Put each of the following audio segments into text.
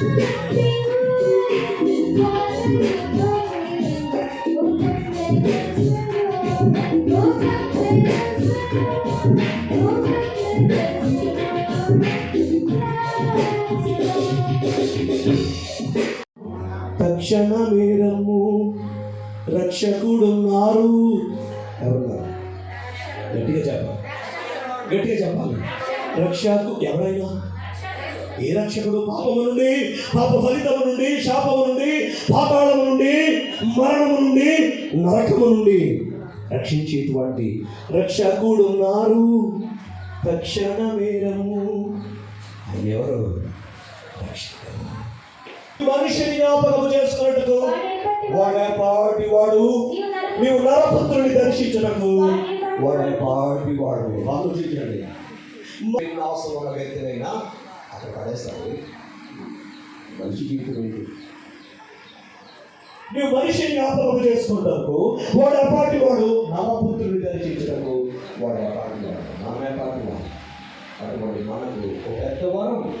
తక్షణ మీరము రక్షకుడున్నారు. ఎవరున్నారు? గట్టిగా చెప్పాలి. గట్టిగా చెప్పాలి. రక్షకు ఎవరైనా ఏ రక్షకుడు పాపము నుండి పాప ఫలితము నుండి శాపము నుండి పాతాళము నుండి మరణము నుండి నరకము నుండి రక్షించేటువంటి రక్షకుడు ఉన్నారు తక్షణ వేరము ఆయన ఎవరు? మనిషిని జ్ఞాపకము చేసుకున్నట్టు వాడేపాటి వాడు. నీవు నరపుత్రుని దర్శించటకు వాడేపాటి వాడు. ఆలోచించండి. మరి అవసరం వ్యక్తినైనా అక్కడ పడేస్తాడు మనిషి జీవితం ఏంటి? నువ్వు మనిషిని జ్ఞాపకం చేసుకుంటకు వాడు అపాటి వాడు నరపుత్రుని దర్శించుటకు వాడు అపాటి వాడు నామే పాటి వాడు. అటువంటి మనకు ఒక పెద్ద వరం.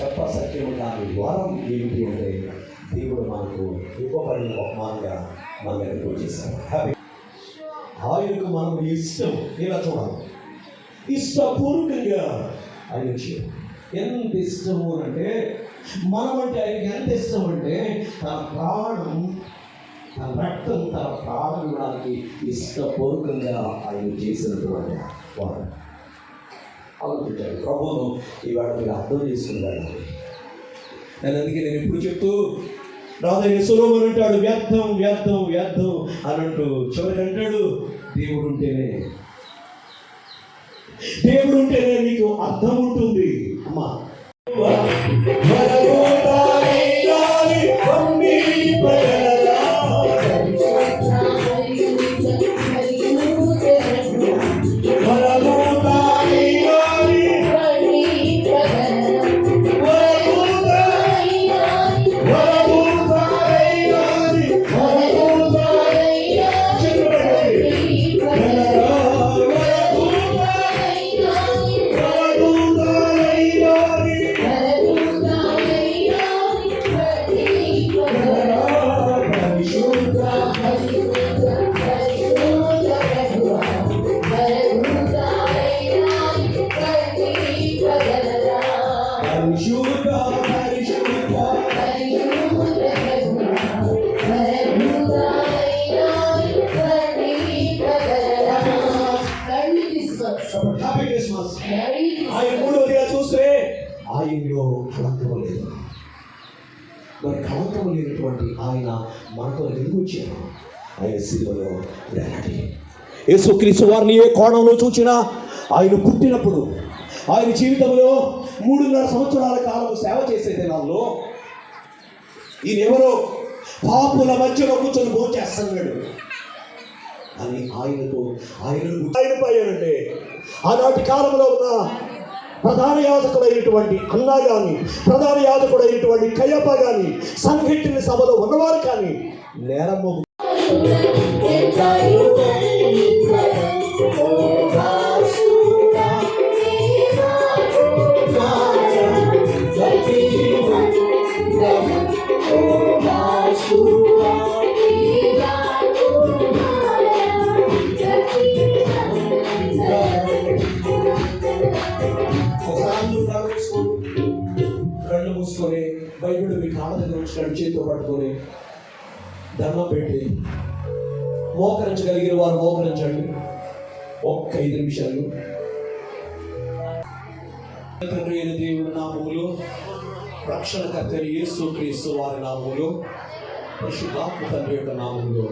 చెప్ప సత్యం కాని వరం ఏమిటి అంటే దేవుడు మనకు ఇవ్వబడిన బహుమానంగా మన దగ్గరకు వచ్చేసాడు హ్యాపీ ఆయనకు మనం ఇష్టం. ఇలా చూడాలి. ఇష్టపూర్వకంగా ఆయన చేయడం ఎంత ఇష్టము అంటే మనం అంటే ఆయనకి ఎంత ఇష్టం అంటే తన ప్రాణం తన రక్తం తన ప్రాణం ఇవ్వడానికి ఇష్టపూర్వకంగా ఆయన చేసినటువంటి వాడు ఆలోచించాలి ప్రభువును ఇవాళ మీరు అర్థం చేసుకున్నాడు నేను అందుకే నేను ఇప్పుడు చెప్తూ రాజయ్య సులోమన్ అంటాడు వ్యర్థం వ్యర్థం వ్యర్థం అని అంటూ చివరికి అంటాడు దేవుడు ఉంటేనే దేవుడు ఉంటేనే నీకు అర్థం ఉంటుంది. అమ్మా ఆయనలో కళంకం లేదు. మరి కళంకం లేనటువంటి ఆయన మనతో ఎందుకు వచ్చారు? ఆయన సిలువలో వేలాడి యేసుక్రీస్తు వారిని ఏ కోణంలో చూచినా ఆయన పుట్టినప్పుడు ఆయన జీవితంలో మూడున్నర సంవత్సరాల కాలం సేవ చేసే దినాల్లో ఈయన ఎవరో పాపుల మధ్యలో కూర్చొని భోంచేస్తున్నాడు అని ఆయనతో ఆయన ఆయన పోయాడంటే ఆనాటి కాలంలో ఉన్న ప్రధాన యాజకుడైనటువంటి అన్నా కానీ ప్రధాన యాజకుడైనటువంటి కయ్యప్ప కానీ సంఘటిత సభలో ఉన్నవారు కానీ నేరము పట్టుకొని దండం పెట్టి మోకరించగలిగిన వారు మోకరించండి. ఒక్క ఐదు నిమిషాలు. తండ్రి అయిన దేవుడు నామములు రక్షణకర్త యేసు క్రీస్తు వారి నామములు పరిశుద్ధాత్మ తండ్రి యొక్క నామములు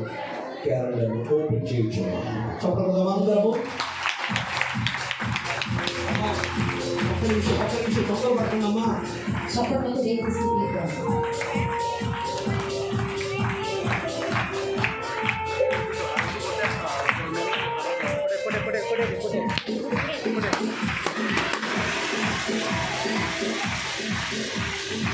కేరళను ఓపెన్ చేయించున్నాము చెప్పడం అందరము ఒక్క నిమిషం ఒక్క నిమిషం తొక్కలు పట్టండి అమ్మా చప్పట్లతో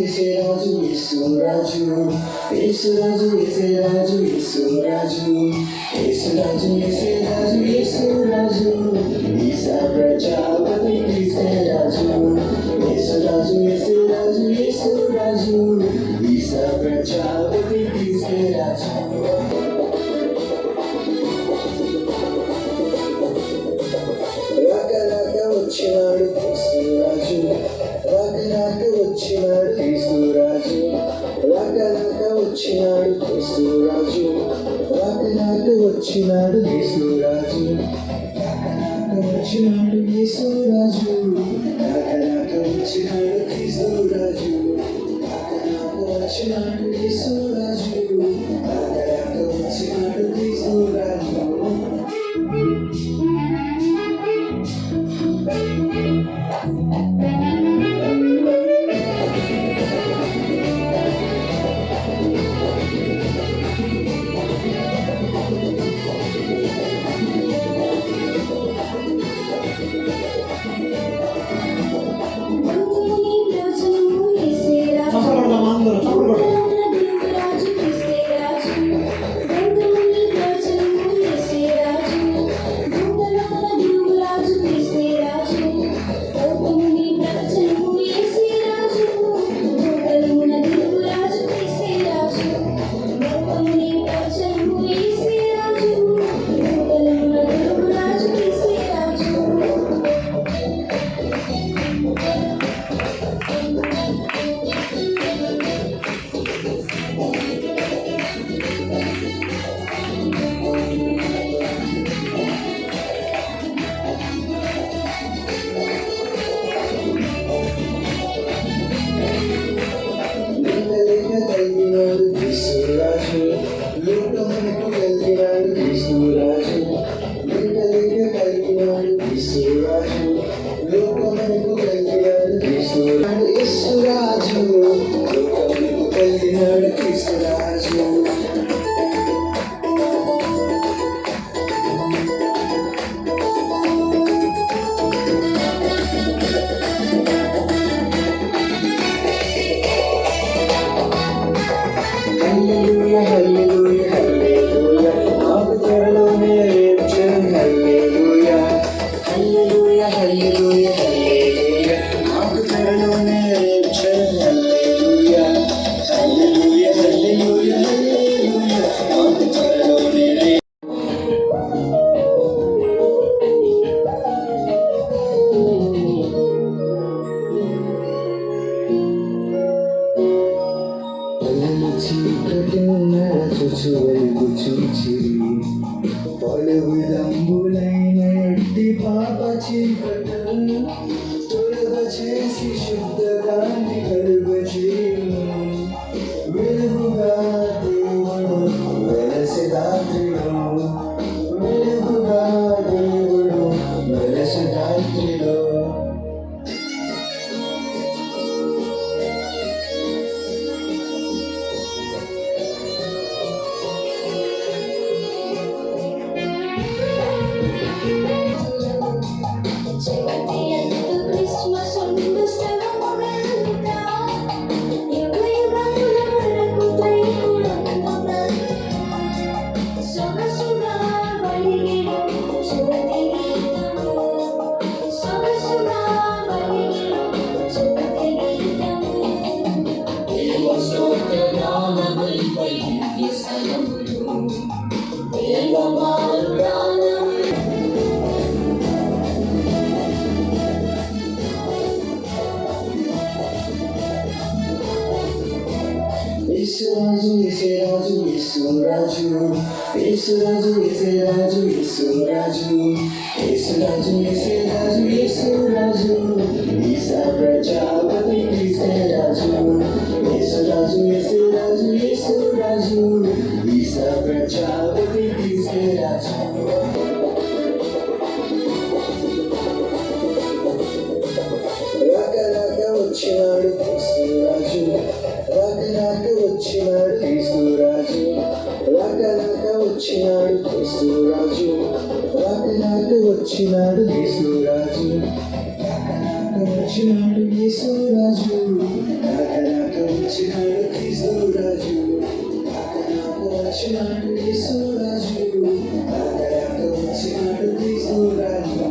యేసురాజు యేసురాజు యేసురాజు యేసురాజు యేసురాజు యేసురాజు యేసురాజు యేసురాజు యేసురాజు ఈసా ప్రజాపతి క్రీస్తురాజు యేసురాజు యేసురాజు యేసురాజు ఈసా ప్రజాపతి క్రీస్తురాజు రక్షణకు వచ్చినాడు క్రీస్తురాజు రక్షణకు వచ్చినాడు క్రీస్తురాజు రక్షణకు వచ్చినాడు క్రీస్తురాజు రక్షణకు వచ్చినాడు క్రీస్తురాజు రక్షణకు వచ్చినాడు క్రీస్తురాజు రక్షణకు వచ్చినాడు cidade know. యేసురాజు యేసురాజు యేసురాజు యేసురాజు యేసురాజు యేసురాజు యేసురాజు యేసురాజు యేసురాజు ఈసా ప్రజాపతి క్రీస్తురాజు యేసురాజు యేసురాజు యేసురాజు ఈసా ప్రజాపతి క్రీస్తురాజు రాక వచ్చిన క్రీస్తురాజు రాకరాక వచ్చినాడు క్రీస్తురాజు రాకరాక వచ్చినాడు క్రీస్తురాజు రాకరాక వచ్చినాడు క్రీస్తురాజు రాకరాక వచ్చినాడు క్రీస్తురాజు రాకరాక వచ్చినాడు క్రీస్తురాజు రాకరాక వచ్చినాడు క్రీస్తురాజు